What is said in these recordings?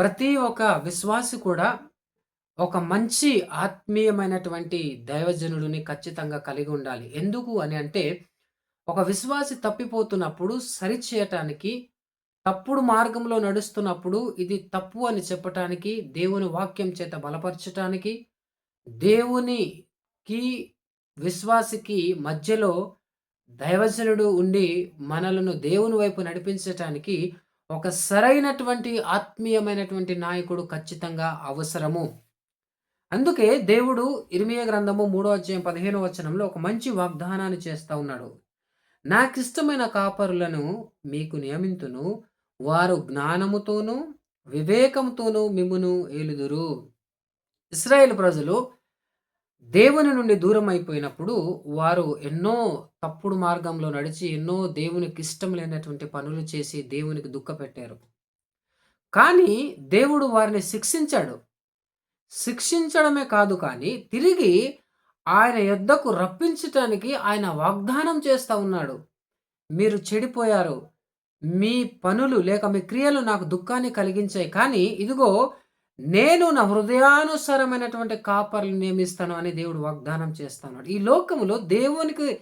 ప్రతి ఒక్క విశ్వాసి కూడా ఒక మంచి ఆత్మీయమైనటువంటి దైవజనుడిని ఖచ్చితంగా కలిగి ఉండాలి. ఎందుకు అని అంటే, ఒక విశ్వాసి తప్పిపోతున్నప్పుడు సరిచేయటానికి, తప్పుడు మార్గంలో నడుస్తున్నప్పుడు ఇది తప్పు అని చెప్పటానికి, దేవుని వాక్యం చేత బలపరచటానికి, దేవునికి, విశ్వాసికి మధ్యలో దైవజనుడు ఉండి మనలను దేవుని వైపు నడిపించటానికి ఒక సరైనటువంటి ఆత్మీయమైనటువంటి నాయకుడు ఖచ్చితంగా అవసరము. అందుకే దేవుడు ఇరిమియ గ్రంథము మూడో అధ్యాయం పదిహేనో వచనంలో ఒక మంచి వాగ్దానాన్ని చేస్తూ ఉన్నాడు. నాకిష్టమైన కాపరులను మీకు నియమింతును. వారు జ్ఞానముతోనూ, వివేకంతోనూ మిమ్మును ఏలుదురు. ఇస్రాయేల్ ప్రజలు దేవుని నుండి దూరం అయిపోయినప్పుడు వారు ఎన్నో తప్పుడు మార్గంలో నడిచి ఎన్నో దేవునికి ఇష్టం లేనటువంటి పనులు చేసి దేవునికి దుఃఖపెట్టారు. కానీ దేవుడు వారిని శిక్షించాడు. శిక్షించడమే కాదు కానీ తిరిగి ఆయన యొద్దకు రప్పించటానికి ఆయన వాగ్దానం చేస్తా ఉన్నాడు. మీరు చెడిపోయారు. మీ పనులు లేక మీ క్రియలు నాకు దుఃఖాన్ని కలిగించాయి. కానీ ఇదిగో నేను నా హృదయానుసారమైనటువంటి కాపర్లు నియమిస్తాను అని దేవుడు వాగ్దానం చేస్తున్నాడు. ఈ లోకములో దేవునికి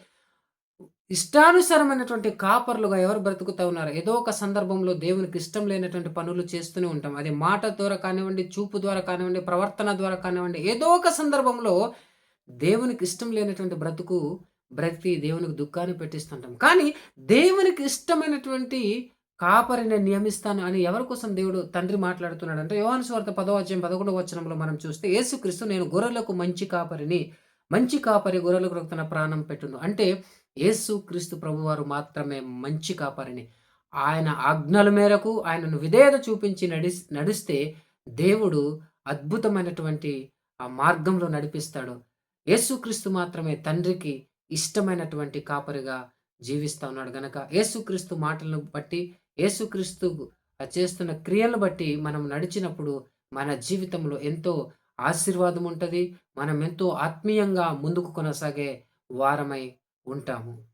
ఇష్టానుసారమైనటువంటి కాపర్లుగా ఎవరు బ్రతుకుతూ ఉన్నారు? ఏదో ఒక సందర్భంలో దేవునికి ఇష్టం లేనటువంటి పనులు చేస్తూనే ఉంటాం. అది మాట ద్వారా కానివ్వండి, చూపు ద్వారా కానివ్వండి, ప్రవర్తన ద్వారా కానివ్వండి, ఏదో ఒక సందర్భంలో దేవునికి ఇష్టం లేనటువంటి బ్రతుకు బ్రతి దేవునికి దుఃఖాన్ని పెట్టిస్తుంటాం. కానీ దేవునికి ఇష్టమైనటువంటి కాపరిని నియమిస్తాను అని ఎవరి కోసం దేవుడు తండ్రి మాట్లాడుతున్నాడంటే యోహాను సువార్త పదో అధ్యాయం పదకొండవ వచనంలో మనం చూస్తే యేసుక్రీస్తు నేను గొర్రెలకు మంచి కాపరిని మంచి కాపరి గొర్రెలకు తన ప్రాణం పెట్టును. అంటే యేసుక్రీస్తు ప్రభువారు మాత్రమే మంచి కాపరిని. ఆయన ఆజ్ఞల మేరకు ఆయనను విధేయత చూపించి నడి నడిస్తే దేవుడు అద్భుతమైనటువంటి ఆ మార్గంలో నడిపిస్తాడు. యేసుక్రీస్తు మాత్రమే తండ్రికి ఇష్టమైనటువంటి కాపరిగా జీవిస్తూ ఉన్నాడు. గనక యేసుక్రీస్తు మాటలను బట్టి యేసుక్రీస్తు చేస్తున్న క్రియలను బట్టి మనం నడిచినప్పుడు మన జీవితంలో ఎంతో ఆశీర్వాదం ఉంటుంది. మనం ఎంతో ఆత్మీయంగా ముందుకు కొనసాగే వారమై ఉంటాము.